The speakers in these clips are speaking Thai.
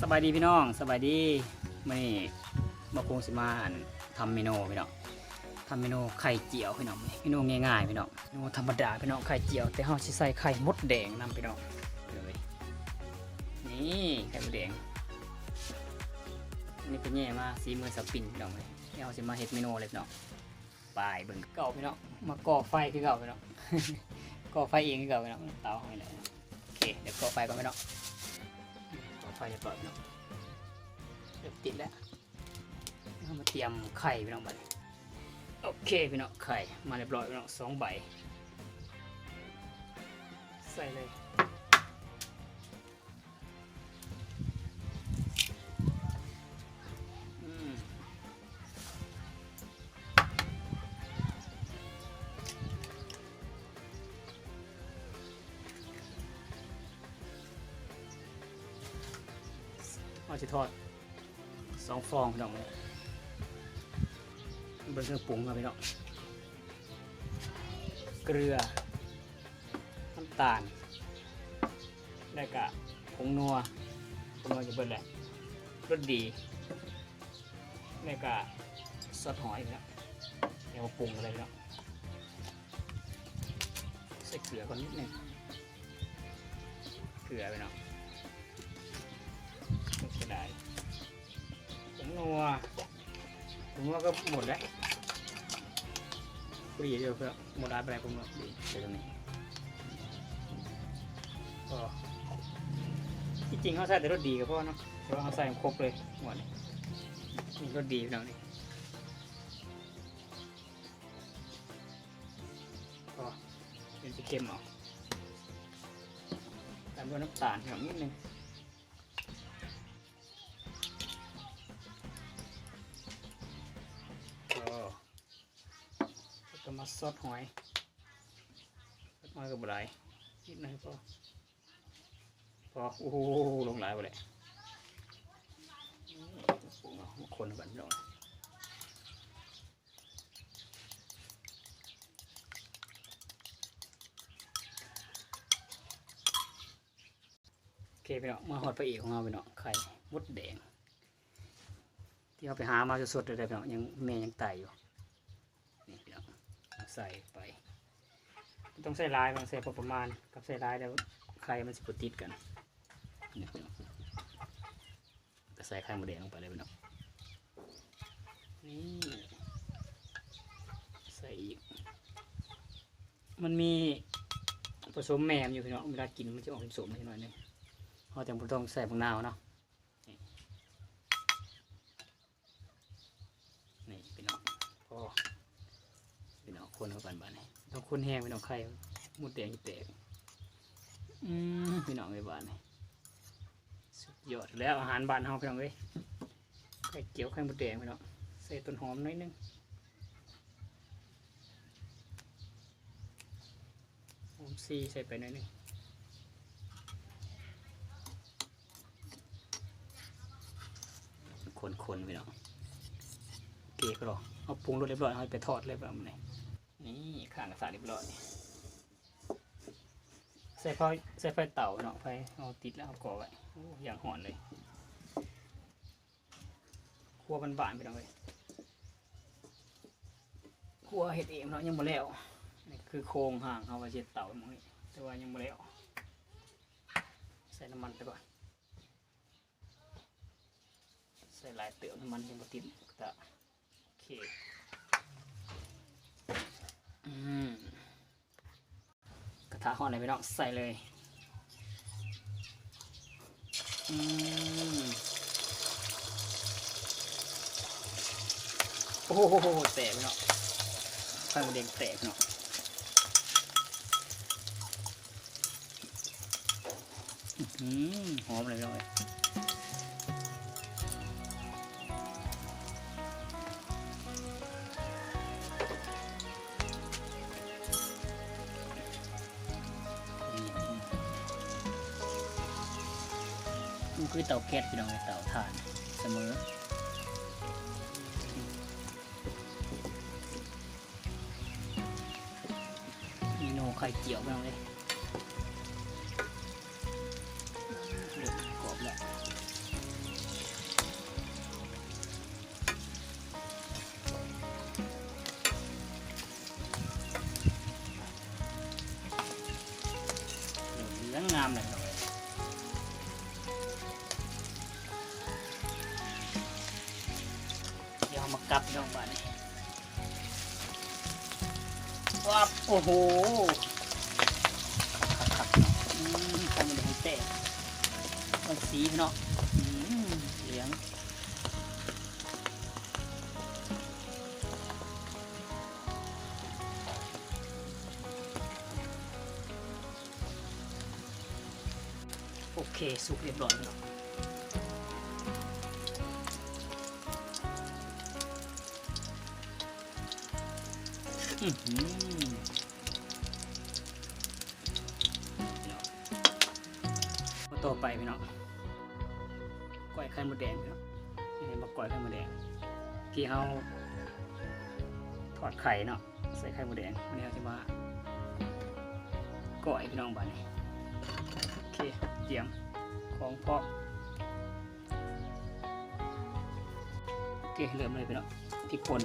สบายดีพี่น้องสบายดีมื่อนี้มาคงสิมาอันทำเมนูพี่น้องทำเมนูไข่เจียวพี่น้องเมนูง่ายๆพี่น้องเมนูธรรมดาพี่น้องไข่เจียว แต่เฮาสิใส่ไข่มดแดงนำพี่น้องเลยนี่ไข่มดแดงนี่เป็นแย่มาสีมือสปินพี่น้องเลยเดี๋ยวเราสิมาเฮ็ดเมนูเลยพี่น้อง ไปเบิ่งเก่าพี่น้องมาก่อไฟคือเก่าพี่น้องก่อไฟเองคือเก่าพี่น้องเตาให้เลยโอเคเดี๋ยวก่อไฟก่อนพี่น้องก่อไฟเรียบร้อยพี่น้องเริ่มติดแล้วเรามาเตรียมไข่พี่น้องไปโอเคพี่น้องไข่มาเรียบร้อยพี่น้องสองใบใส่เลย เอาจะทอดสองฟองพี่น้องเลยเบอร์เครื่องปรุงครับพี่น้องเกลือ น้ำตาลแล้ก็ผงนัวผงนัวจะเบิดแหละรสดีแล้ก็ซอสหอยน้องเดี๋ยวปรุงอะไรพี่น้องใส่เกลือก่อนนิดหนึงเกลือพี่น้อง นัวผมนัวก็หมดแล้วปรีเดียวเพื่อหมดร้านไปไหนผมนัวดีเดี๋ยวตรงนี้ก็ที่จริงเขาใส่แต่รสดีกับพ่อเนาะแต่ว่าเขาใส่ครบเลยหมดเลยนี่รสดีพี่น้องนี่ก็เป็นสีเค็มเออกตามด้วยน้ำตาลหน่อยนิดนึง มาซอสหอยซอสหอยกับบะไรนิดหน่อยพอพอโอ้โหลงหลายไปเลยปรุงเอาคนบันหน่อยโอเคไปเนาะมาหอดไปอีกของเราไปเนาะไข่มดแดง ที่เราไปหามาสดๆเลยพี่น้องยังแม่ยังตายอยู่นี่พี่น้องเอา ใส่ไป ต้องใส่ลายมันใส่พอประมาณ กับใส่ลายแล้วไข่มันสิบติดกันนี่พี่น้องก็ใส่ไข่หมดแดงลงไปเลยพี่น้องนี่ใส่อีก มันมีผสมแหมมอยู่พี่น้องเวลากินมันจะออกผสมนิดหน่อยนึงเราจะไม่ต้องใส่ผงนาวเนาะนี่พี่น้องพอ คนเข้ากันบ้านนี่ต้องคนแห้งพี่น้องไข่มุดแดงแตกอืมพี่น้องในบ้านนี่สุดยอดแล้วอาหารบ้านเฮาพี่น้องเอ้ยไข่เกี๊ยวไข่หมดแดงพี่น้องใส่ต้นหอมน้อยนึงหอมซีใส่ไปน่อยนึงคนๆพี่น้องเกก็รอเอาปรุงรสเรียบร้อยเอาไปทอดเลยแบบนี้ นี่ข้างกระสาเรียบร้อยใส่ไฟใส่ไฟเต่าเนาะไฟเอาติดแล้วเอาก่อไว้อย่างหอนเลยครัวบานๆไปหน่อยครัวเห็ดเองเนาะยังบ่แล้วนี่คือโครงห่างเอาไว้เช็ดเต่าหมดแต่ว่ายังบ่แล้วใส่น้ำมันไปก่อนใส่หลายเติมน้ำมันยังบ่ติดกระทะโอเค กระทะห่ออะไรไปน้องใส่เลยอืมโอ้โหแตกไปเนาะไฟมันเด้งแตกเนาะอือหือหอมเลยพี่น้อง คือเตาแก๊สพี่น้องเตาถ่านเสมอไข่เจียวไปเลย เดี๋ยวเอามากับลงไปนี่ว้าโอ้โหขับๆๆอืมทำมันให้เตะมันสีเนาะอืมเหลืองโอเค สุกเรียบร้อยแล้ว ต่อไปพี่น้องก้อยไข่มดแดงพี่น้องนี่มาก้อยไข่มดแดง ที่เขาทอดไข่เนาะใส่ไข่มดแดงวันนี้เราจะมาก้อยพี่น้องบ้านนี้โอเคเตรียมของพร้อมโอเคเริ่มเลยพี่น้องพริกป่น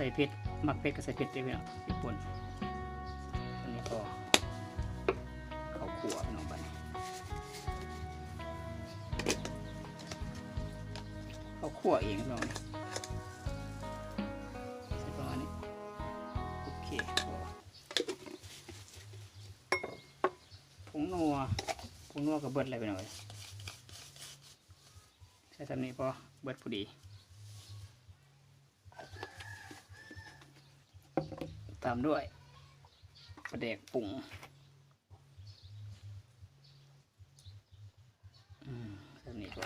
ส่เผ็ดหมักเผ็ดก็ใส่เผ็ดด้วยพี่น้องพริกป่นอันนี้ก็ข้าวคั่วพี่น้องไปข้าวคั่วเองพี่น้องนี่ใส่ประมาณนี้โอเคพอผงนัวผงนัวกับเบิดอะไรไปหน่อยใส่ทำนี้พอเบิดพอดีามด้วยประเดกปรุงอืมนี้ก็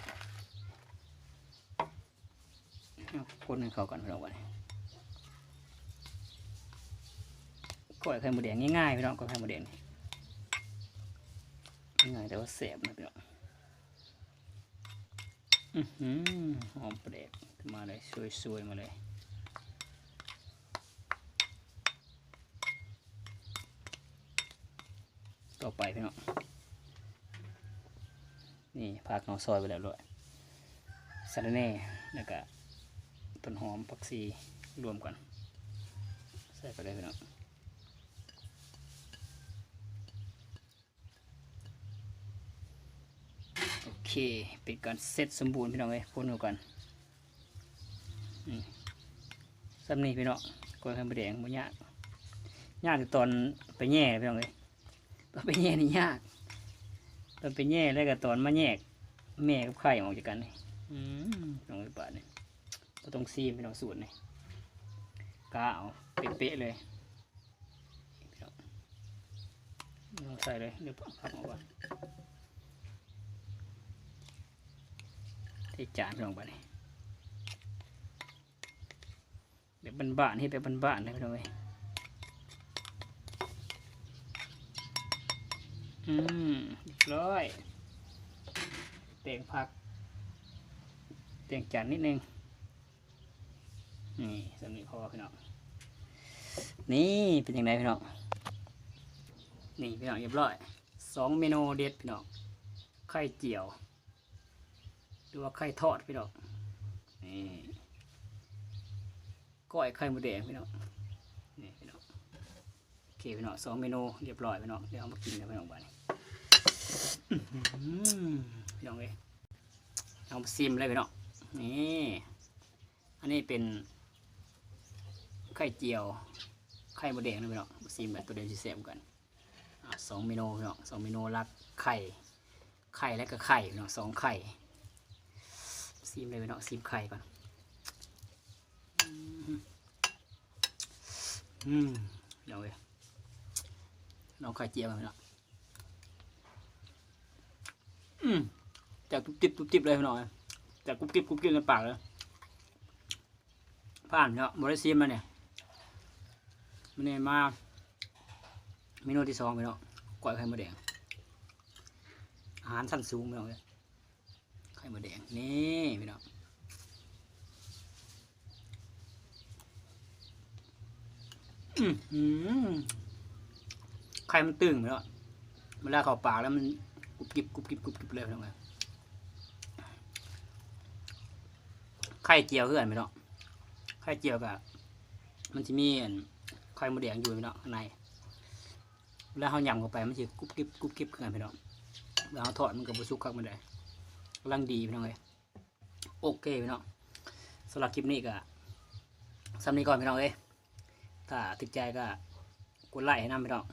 เอาคนให้เขากันพี่น้องวันนี้กล้วยไข่หมูแดงง่ายๆพี่น้องกล้วยไข่หมูแดงง่ายแต่ว่าแสบนะพี่น้องอือหือหอมประเดกมาเลยสวยๆมาเลย ต่อไปพี่น้องนี่ผักเนาซอยไปแล้วด้วยสะระแน่แล้วก็ต้นหอมผักชีรวมกันใส่ไปเลยพี่น้องโอเคเป็นการเสร็จสมบูรณ์พี่น้องเลยพูดกันนี่สำนีพี่น้องกล้วยไข่มดแดงบ่ยากยากตอนไปแย่พี่น้องเลย ตอนไปแย่นี่ยากตอนไปแย่แล้วก็ตอนมาแยก แม่กับไข่ออกจากกันนี่อืมลองไปปาดนี่บ่ต้องซีมไม่ต้องสูตรนี่กาเอาเป๊ะๆเลยลองใส่เลยเดี๋ยวพักออกก่อนที่จานลงไปนี่แบบบ้านๆให้แบบบ้านๆเลยพี่น้องเอ้ย อืมเรียบร้อยเตียงผักเตียงจานนิดนึง นี่สำนีพอพี่น้อง นี่เป็นยังไงพี่น้อง นี่พี่น้องเรียบร้อย สองเมนูเด็ดพี่น้อง ไข่เจียว หรือว่าไข่ทอดพี่น้อง นี่ก้อยไข่หมูแดงพี่น้อง เคพี่น้องสองเมนูเรียบร้อยพี่น้องเดี๋ยวเอามากินกันพี่น้องบ้านพี่น้องเลยเอามาซิมเลยพี่น้องนี่อันนี้เป็นไข่เจียว ไข่มดแดงนะพี่น้องซิมแบบตัวเดียวสิเซมกันสองเมนูพี่น้องสองเมนูรักไข่ไข่และก็ไข่พี่น้องสองไข่ซิมเลยพี่น้องซิมไข่ก่อนอืมเดี๋ยวเลย ลองไข่เจียวกันพี่น้องอืมจากตุบติบตุบติบเลยพี่น้องจากกุบกิบกุบกิบในปากเลยผ่านเนาะบริซีมมาเนี่ยมันเนี่ยมาเมนูที่สองพี่น้องก้อยไข่มดแดงอาหารสั้นสูงพี่น้องเลยไข่มดแดงนี่พี่น้องอืมอืม ไข่มันตึงไปแล้วเวลาเข้าปากแล้วมันกรุบกริบกรุบกริบกรุบกริบเลยพี่น้งเอ้ยไข่เจียวเพื่อนพี่น้องไข่เจียวกับมันจะมีไข่มดแดงอยู่พี่น้องข้างในเวลาเขายำเข้าไปมันจะกรุบกริบกรุบกริบขึ้นกันพี่น้องเวเขาทอดมันกับบสุกครับมันได้กำลังดีพี่น้องเลยโอเคพี่น้องสำหรับคลิปนี้ก็สำนี้ก่อนพี่น้องเอ้ถ้าติดใจก็กดไลค์ให้นำพี่น้อง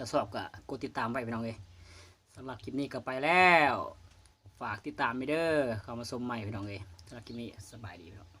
ถ้าชอบก็กดติดตามไว้พี่น้องเลยสำหรับคลิปนี้ก็ไปแล้ว ฝากติดตามไปเด้อเข้ามาชมใหม่พี่น้องเลยสำหรับคลิปนี้สบายดีพี่น้อง